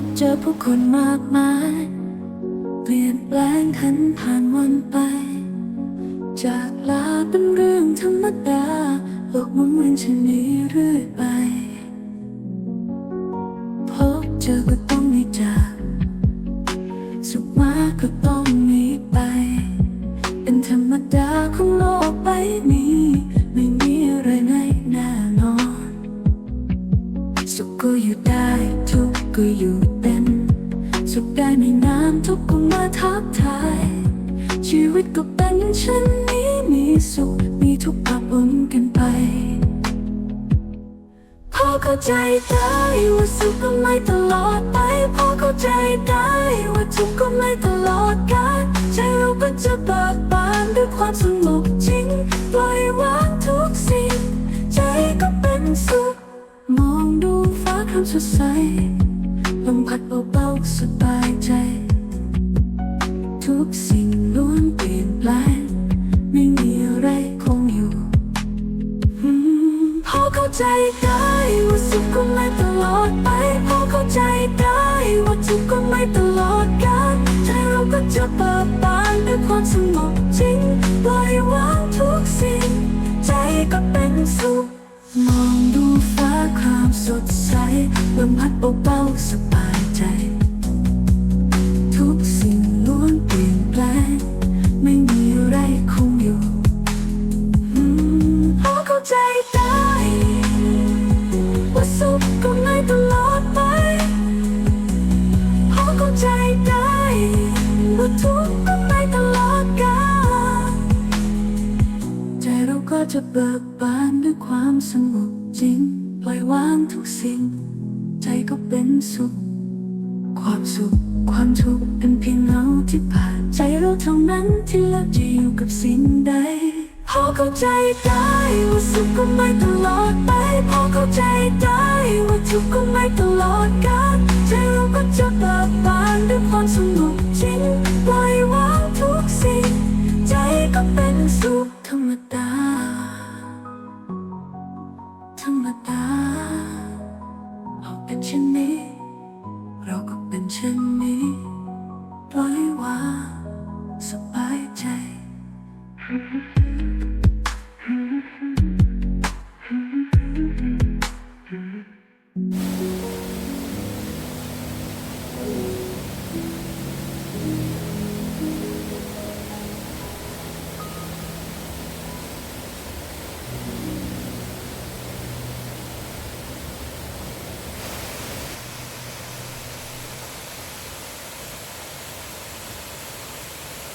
บเจอผู้คนมากมาย เปลี่ยนแปลงหันผ่านวันไป จากลาเป็นเรื่องธรรมดาโลกมุนเวียนเช่นนี้เรื่อยไป พบเจอก็ต้องมีจากสุขมากก็ต้องมีไป เป็นธรรมดาของโลกใบนี้ ได้ทุกก็อยู่เป็น สุขได้ไม่นานทุกก็มาทักทาย ชีวิตก็เป็นเช่นนี้มีสุข มีทุกข์ปะปนกันไป พอเข้าใจได้ว่าสุขก็ไม่ตลอดไป พอเข้าใจได้ว่าทุกข์ก็ไม่ตลอดกาลใจเราก็จะเบิกบานด้วยความสงบจริง ดใสลมพัดเบาๆสบายใจ ทุกสิ่งล้วนเปลี่ยนแปลงไม่มีอะไรคงอยู่พอเข้าใจได้ว่าสุขก็ไม่ตลอดไป พอเข้าใจได้ว่าทุกข์ก็ไม่ตลอดกาลใจเราก็จะเบิกบานด้วยความสงบจริงปล่อยวางทุกสิ่ง ใจก็เป็นสุขมองดู ครามสดใสลมพัดเบาๆสบายใจ ทุกสิ่งล้วนเปลี่ยนแปลง ไม่มีอะไรคงอยู่อืมพอเข้าใจได้ว่าสุขก็ไม่ตลอดไปพอเข้าใจได้ว่าทุกข์ก็ไม่ตลอดกาลใจเราก็จะเบิกบานด้วยความสงบจริง ปล่อยวางทุกสิ่ง ใจก็เป็นสุข ความสุข ความทุกข์เป็นเพียงเงาที่ผ่านใจเราเท่านั้นที่เลือกจะอยู่กับสิ่งใด พอเข้าใจได้ว่าสุขก็ไม่ตลอดไป พอเข้าใจได้ว่าทุกข์ก็ไม่ตลอดกาลใจเราก็จะเบิกบานด้วยความสงบ เป็นเช่นนี้ เราก็เป็นเช่นนี้ปล่อยวางสบายใจ